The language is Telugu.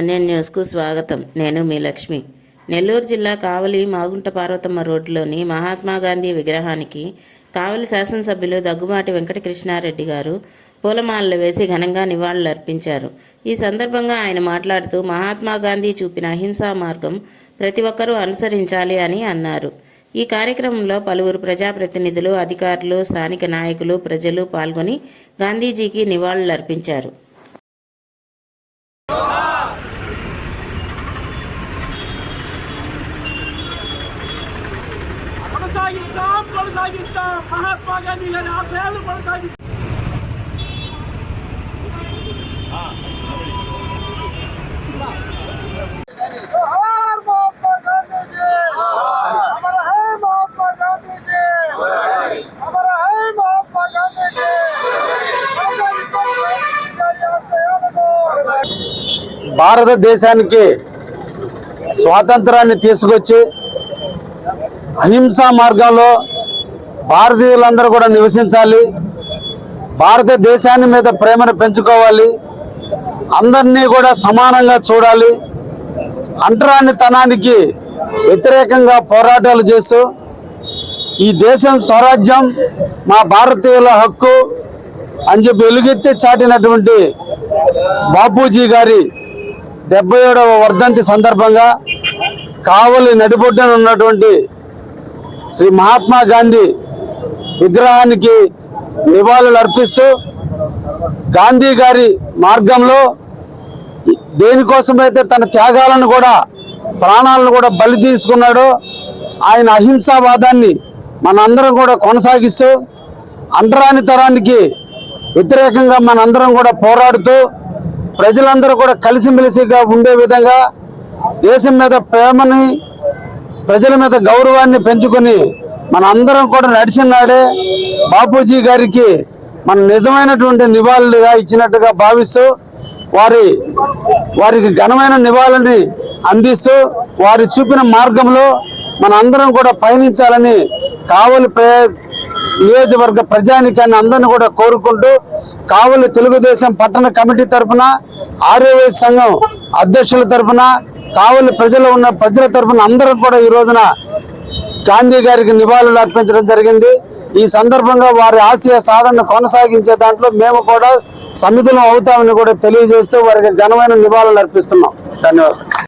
ఎన్ఎన్ న్యూస్కు స్వాగతం. నేను మీ లక్ష్మి. నెల్లూరు జిల్లా కావలి మాగుంట పార్వతమ్మ రోడ్డులోని మహాత్మా గాంధీ విగ్రహానికి కావలి శాసనసభ్యులు దగ్గుమాటి వెంకటకృష్ణారెడ్డి గారు పూలమాలలు వేసి ఘనంగా నివాళులర్పించారు. ఈ సందర్భంగా ఆయన మాట్లాడుతూ మహాత్మా గాంధీ చూపిన అహింసా మార్గం ప్రతి ఒక్కరూ అనుసరించాలి అని అన్నారు. ఈ కార్యక్రమంలో పలువురు ప్రజాప్రతినిధులు అధికారులు స్థానిక నాయకులు ప్రజలు పాల్గొని గాంధీజీకి నివాళులర్పించారు. కొనసాగిస్తాం కొనసాగిస్తాం మహాత్మా గాంధీ గారి ఆశయాలు కొనసాగిస్తాం భారతదేశానికి స్వాతంత్రాన్ని తీసుకొచ్చి అహింసా మార్గంలో భారతీయులందరూ కూడా నివసించాలి. భారతదేశాన్ని మీద ప్రేమను పెంచుకోవాలి. అందరినీ కూడా సమానంగా చూడాలి. అంటరానితనానికి వ్యతిరేకంగా పోరాటాలు చేస్తూ ఈ దేశం స్వరాజ్యం మా భారతీయుల హక్కు అని చెప్పి వెలుగెత్తి చాటినటువంటి బాపూజీ గారి డెబ్బై ఏడవ వర్ధంతి సందర్భంగా కావలి నడిబొడ్డన ఉన్నటువంటి శ్రీ మహాత్మా గాంధీ విగ్రహానికి నివాళులు అర్పిస్తూ గాంధీ గారి మార్గంలో దేనికోసమైతే తన త్యాగాలను కూడా ప్రాణాలను కూడా బలి తీసుకున్నాడో ఆయన అహింసావాదాన్ని మనందరం కూడా కొనసాగిస్తూ అంటరాని తరానికి వ్యతిరేకంగా మనందరం కూడా పోరాడుతూ ప్రజలందరూ కూడా కలిసిమెలిసిగా ఉండే విధంగా దేశం మీద ప్రేమని ప్రజల మీద గౌరవాన్ని పెంచుకొని మన అందరం కూడా నడిచిన నాడే బాపూజీ గారికి మన నిజమైనటువంటి నివాళులుగా ఇచ్చినట్టుగా భావిస్తూ వారి వారికి ఘనమైన నివాళుని అందిస్తూ వారి చూపిన మార్గంలో మన అందరం కూడా పయనించాలని కావలి ప్రయ నియోజకవర్గ ప్రజానికాన్ని అందరిని కూడా కోరుకుంటూ కావలి తెలుగుదేశం పట్టణ కమిటీ తరఫున ఆర్యవైశ్య సంఘం అధ్యక్షుల తరఫున కావలి ప్రజలు ఉన్న ప్రజల తరఫున అందరం కూడా ఈ రోజున గాంధీ గారికి నివాళులు అర్పించడం జరిగింది. ఈ సందర్భంగా వారి ఆశయ సాధనను కొనసాగించే దాంట్లో మేము కూడా సమితులం అవుతామని కూడా తెలియజేస్తూ వారికి ఘనమైన నివాళులు అర్పిస్తున్నాం. ధన్యవాదాలు.